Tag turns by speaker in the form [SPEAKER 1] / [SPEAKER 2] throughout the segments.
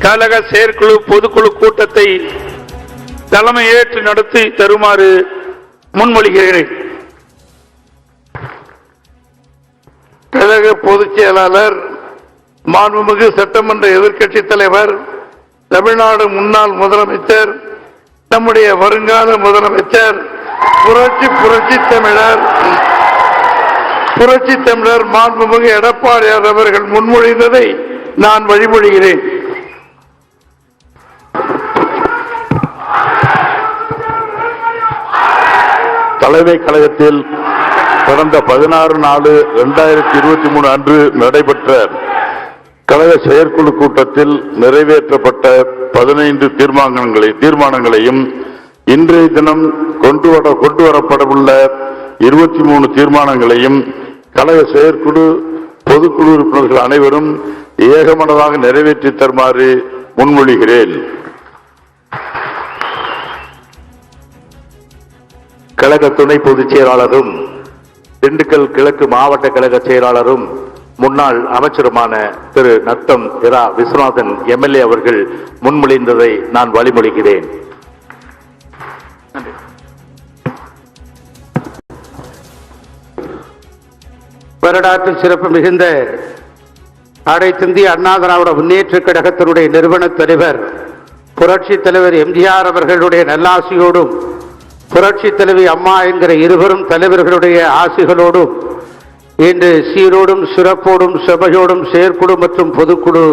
[SPEAKER 1] கழக செயற்குழு பொதுக்குழு கூட்டத்தை தலைமையேற்று நடத்தி தருமாறு முன்மொழிகிறேன். கழக பொதுச் செயலாளர் மாண்புமிகு சட்டமன்ற எதிர்க்கட்சி தலைவர் தமிழ்நாடு முன்னாள் முதலமைச்சர் நம்முடைய வருங்கால முதலமைச்சர் புரட்சி புரட்சி தமிழர் புரட்சி தமிழர் மாண்புமிகு எடப்பாடியார் அவர்கள் முன்மொழிந்ததை நான் வழிமொழிகிறேன்
[SPEAKER 2] தலைமை கழகத்தில் கடந்த பதினாறு நாலு இரண்டாயிரத்தி இருபத்தி மூணு அன்று நடைபெற்ற கழக செயற்குழு கூட்டத்தில் நிறைவேற்றப்பட்ட பதினைந்து தீர்மானங்களை தீர்மானங்களையும் இன்றைய தினம் கொண்டு வர கொண்டு வரப்படவுள்ள இருபத்தி மூணு தீர்மானங்களையும் கழக செயற்குழு பொதுக்குழு உறுப்பினர்கள் அனைவரும் ஏகமனதாக நிறைவேற்றி தருமாறு முன்மொழிகிறேன்.
[SPEAKER 3] கழக துணை பொதுச் செயலாளரும் திண்டுக்கல் கிழக்கு மாவட்ட கழக செயலாளரும் முன்னாள் அமைச்சருமான திரு நத்தம் இரா விஸ்வநாதன் எம்எல்ஏ அவர்கள் முன்மொழிந்ததை நான் வழிமொழிகிறேன்.
[SPEAKER 4] வரலாற்று சிறப்பு மிகுந்த அனைத்திந்திய அண்ணா திராவிட முன்னேற்ற கழகத்தினுடைய நிறுவன தலைவர் புரட்சி தலைவர் எம்ஜிஆர் அவர்களுடைய நல்லாசியோடும் புரட்சி தலைவி அம்மா என்கிற இருவரும் தலைவர்களுடைய ஆசிகளோடும் இன்று சீரோடும் சிறப்போடும் சபையோடும் செயற்குழு மற்றும் பொதுக்குழு.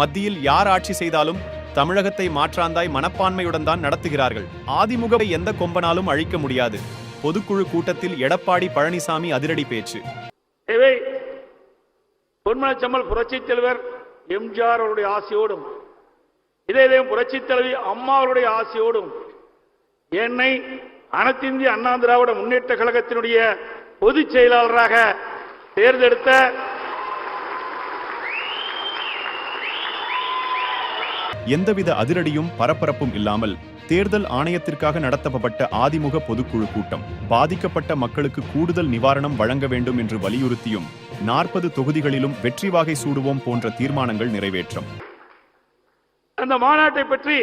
[SPEAKER 5] மத்தியில் யார் ஆட்சி செய்தாலும் தமிழகத்தை மாற்றாந்தாய் மனப்பான்மையுடன் தான் நடத்துகிறார்கள். ஆதிமுகவை எந்த கொம்பனாலும் அழிக்க முடியாது. பொதுக்குழு கூட்டத்தில் எடப்பாடி பழனிசாமி அதிரடி பேச்சு.
[SPEAKER 1] பொன்மனச்சம்மல் புரட்சித் தலைவர் எம்ஜிஆர் அவருடைய ஆசையோடும் இதே இதே புரட்சித் தலைவி அம்மாவருடைய ஆசையோடும் என்னை அனைத்திந்திய அண்ணா திராவிட முன்னேற்ற கழகத்தினுடைய பொதுச் செயலாளராக தேர்ந்தெடுத்த
[SPEAKER 5] எந்தவித அதிரடியும் பரபரப்பும் இல்லாமல் தேர்தல் ஆணையத்திற்காக நடத்தப்பட்ட ஆதிமுக பொதுக்குழு கூட்டம் பாதிக்கப்பட்ட மக்களுக்கு கூடுதல் நிவாரணம் வழங்க வேண்டும் என்று வலியுறுத்தியும் நாற்பது தொகுதிகளிலும் வெற்றி வாகை சூடுவோம் போன்ற தீர்மானங்கள் நிறைவேற்றம்.
[SPEAKER 1] அந்த மாநாட்டை பற்றி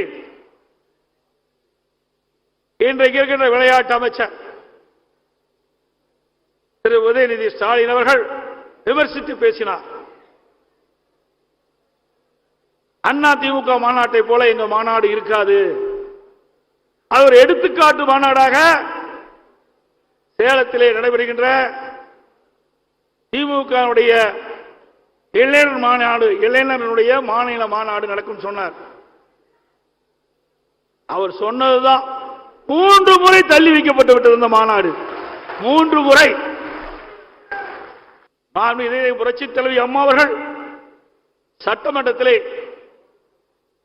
[SPEAKER 1] இன்றைக்கு இருக்கின்ற விளையாட்டு அமைச்சர் திரு உதயநிதி ஸ்டாலின் அவர்கள் விமர்சித்து பேசினார். அண்ணா திமுக மாநாட்டை போல எங்க மாநாடு இருக்காது. அது ஒரு எடுத்துக்காட்டு மாநாடாக சேலத்திலே நடைபெறுகின்ற திமுகவுடைய இளைஞர் மாநாடு இளைஞர்களுடைய மாநில மாநாடு நடக்கும் சொன்னார். அவர் சொன்னதுதான். மூன்று முறை தள்ளி வைக்கப்பட்டு விட்டது இந்த மாநாடு. மூன்று முறை. புரட்சி தலைவி அம்மா அவர்கள் சட்டமன்றத்திலே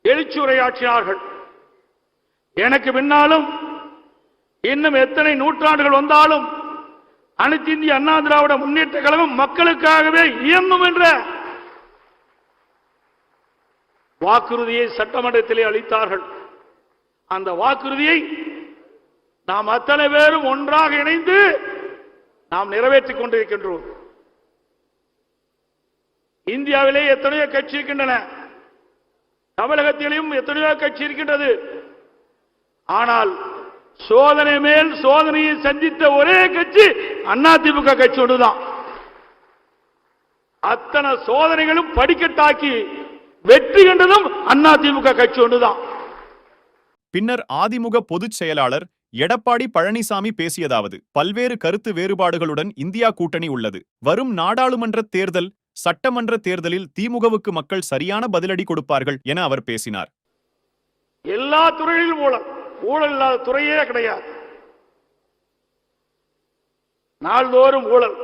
[SPEAKER 1] எழுச்சி உரையாற்றினார்கள் எனக்கு பின்னாலும் இன்னும் எத்தனை நூற்றாண்டுகள் வந்தாலும் அனைத்து இந்திய அண்ணா திராவிட முன்னேற்ற கழகம் மக்களுக்காகவே இயங்கும் என்ற வாக்குறுதியை சட்டமன்றத்திலே அளித்தார்கள். அந்த வாக்குறுதியை நாம் அத்தனை பேரும் ஒன்றாக இணைந்து நாம் நிறைவேற்றிக் கொண்டிருக்கின்றோம். இந்தியாவிலே எத்தனையோ கட்சி இருக்கின்றன. தமிழகத்திலும் எத்தனையோ கட்சி இருக்கின்றது. ஆனால் சோதனை மேல் சோதனையை சந்தித்த ஒரே கட்சி அதிமுக கட்சி ஒன்றுதான். அத்தனை சோதனைகளும் படிக்கட்டாக்கி வெற்றி கண்டதும் அதிமுக கட்சி ஒன்றுதான்.
[SPEAKER 5] பின்னர் அதிமுக பொதுச் செயலாளர் எடப்பாடி பழனிசாமி பேசியதாவது பல்வேறு கருத்து வேறுபாடுகளுடன் இந்தியா கூட்டணி உள்ளது. வரும் நாடாளுமன்ற தேர்தல் சட்டமன்ற தேர்தலில் திமுகவுக்கு மக்கள் சரியான பதிலடி கொடுப்பார்கள் என அவர் பேசினார்.
[SPEAKER 1] எல்லா துறையிலும் ஊழல். ஊழல் இல்லாத துறையே கிடையாது. நாள்தோறும் ஊழல்.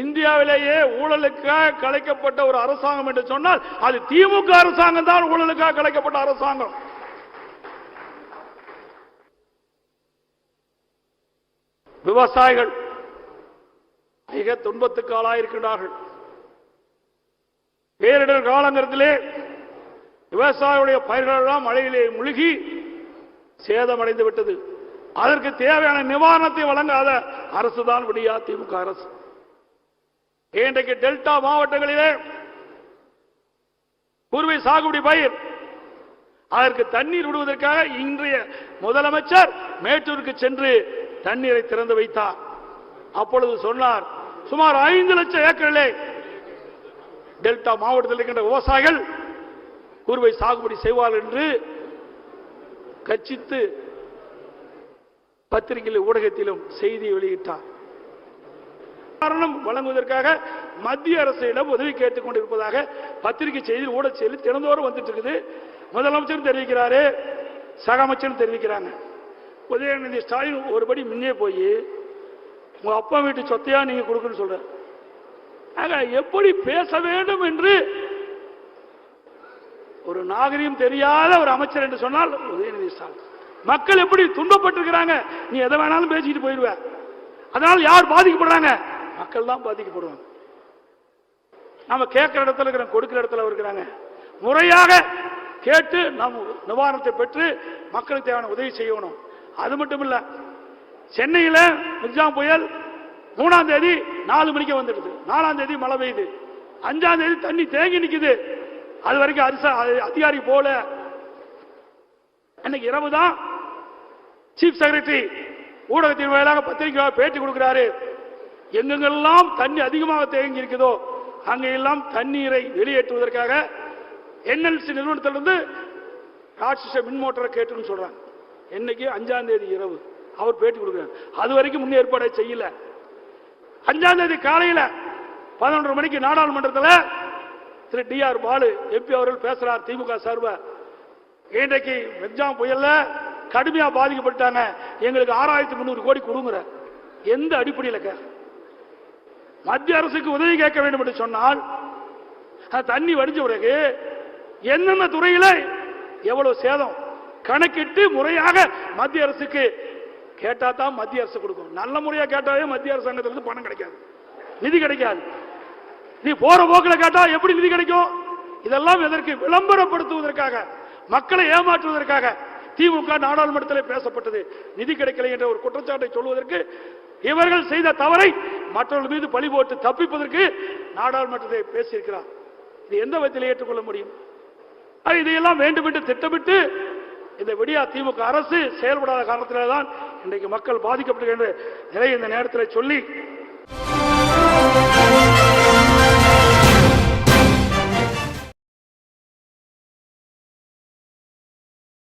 [SPEAKER 1] இந்தியாவிலேயே ஊழலுக்காக கலைக்கப்பட்ட ஒரு அரசாங்கம் என்று சொன்னால் அது திமுக அரசாங்கம் தான் ஊழலுக்காக கலைக்கப்பட்ட அரசாங்கம். விவசாயிகள் மிக துன்பத்துக்கு ஆளாயிருக்கிறார்கள் பேரிடர் காலங்கிறதுலே விவசாயிகளுடைய பயிர்களெல்லாம் மழையிலே முழுகி சேதமடைந்து விட்டது அதற்கு தேவையான நிவாரணத்தை வழங்காத அரசுதான் விடியா திமுக அரசு. இன்றைக்கு டெல்டா மாவட்டங்களிலே குறுவை சாகுபடி பயிர். அதற்கு தண்ணீர் விடுவதற்காக இன்றைய முதலமைச்சர் மேட்டூருக்கு சென்று தண்ணீரை திறந்து வைத்தார். அப்பொழுது சொன்னார் சுமார் ஐந்து லட்சம் ஏக்கரிலே டெல்டா மாவட்டத்தில் இருக்கின்ற விவசாயிகள் குறுவை சாகுபடி செய்வார் என்று கட்சித்து பத்திரிகையில் ஊடகத்திலும் செய்தியை வெளியிட்டார். நிவாரணம் வழங்குவதற்காக மத்திய அரசிடம் உதவி கேட்டுக் கொண்டிருப்பதாக பத்திரிகை செய்தி ஊடக செய்தி தினந்தோறும் வந்துட்டு இருக்குது. முதலமைச்சரும் தெரிவிக்கிறாரு சக அமைச்சரும் தெரிவிக்கிறாங்க. உதயநிதி ஸ்டாலின் ஒருபடி முன்னே போய் உங்க அப்பா வீட்டு சொத்தையா நீங்க கொடுக்குன்னு சொல்ற ஆக எப்படி பேச வேண்டும் என்று ஒரு நாகரிகம் தெரியாத ஒரு அமைச்சர் என்று சொன்னால் உதயநிதி ஸ்டாலின். மக்கள் எப்படி துன்பப்பட்டிருக்கிறாங்க? நீ எதை வேணாலும் பேசிட்டு போயிடுவ. அதனால் யார் பாதிக்கப்படுறாங்க? மக்கள் தான் பாதிக்கப்படுவாங்க. நாம கேட்கிற இடத்துல இருக்கிறோம் கொடுக்கிற இடத்துல இருக்கிறாங்க. முறையாக கேட்டு நாம் நிவாரணத்தை பெற்று மக்களுக்கு தேவையான உதவி செய்யணும். அது மட்டும் இல்ல சென்னையில மிர்ஜாம் புயல் மூணாம் தேதி நாலு மணிக்கு வந்துடுது. நாலாம் தேதி மழை பெய்யுது. அஞ்சாம் தேதி தண்ணி தேங்கி நிக்குது. அது வரைக்கும் அரசு அதிகாரி போல. அன்னைக்கு இரவு தான் சீஃப் செக்ரட்டரி ஊடகத்தின் வாயிலாக பத்திரிகை பேட்டி கொடுக்கிறாரு. எங்கெங்கெல்லாம் தண்ணி அதிகமாக தேங்கி இருக்குதோ அங்கெல்லாம் தண்ணீரை வெளியேற்றுவதற்காக என்எல்சி நிறுவனத்திலிருந்து ராட்சச மின் மோட்டரை கேட்டுன்னு சொல்றாங்க. என்னைக்கு? அஞ்சாம் தேதி இரவு. அவர் பேட்டி கொடுக்குறாங்க அது வரைக்கும் முன் ஏற்பாடை செய்யல. அஞ்சாம் தேதி காலையில் பதினொன்றரை மணிக்கு நாடாளுமன்றத்தில் திரு டி ஆர் பாலு எம்பி அவர்கள் பேசுறார் திமுக சார்பா. இன்றைக்கு வெஞ்சாம் புயல்ல கடுமையாக பாதிக்கப்பட்டாங்க எங்களுக்கு ஆறாயிரத்தி முந்நூறு கோடி கொடுங்குற. எந்த அடிப்படையில் கேட்க? மத்திய அரசுக்கு உதவி கேட்க வேண்டும் என்று சொன்னால் தண்ணி வடிஞ்ச பிறகு என்னென்ன துறையில எவ்வளவு சேதம் கணக்கிட்டு முறையாக மத்திய அரசுக்கு கேட்டா தான் மத்திய அரசு கொடுக்கும். நல்ல முறையா கேட்டாவே மத்திய அரசாங்கத்திலிருந்து பணம் கிடைக்காது. நிதி கிடைக்காது. நீ போற போக்கில் கேட்டா எப்படி நிதி கிடைக்கும்? இதெல்லாம் எதற்கு விளம்பரப்படுத்துவதற்காக மக்களை ஏமாற்றுவதற்காக திமுக நாடாளுமன்றத்தில் பேசப்பட்டது. நிதி கிடைக்கலை என்ற ஒரு குற்றச்சாட்டை சொல்வதற்கு இவர்கள் செய்த தவறை மற்றவர்கள் மீது பழி போட்டு தப்பிப்பதற்கு நாடாளுமன்றத்தை பேசியிருக்கிறார். இது எந்த விதத்தில் ஏற்றுக்கொள்ள முடியும்? இதையெல்லாம் வேண்டும் என்று திட்டமிட்டு இந்த விடியா திமுக அரசு செயல்படாத காரணத்தினால்தான் இன்றைக்கு மக்கள் பாதிக்கப்படுகின்ற நிலை இந்த நேரத்தில் சொல்லி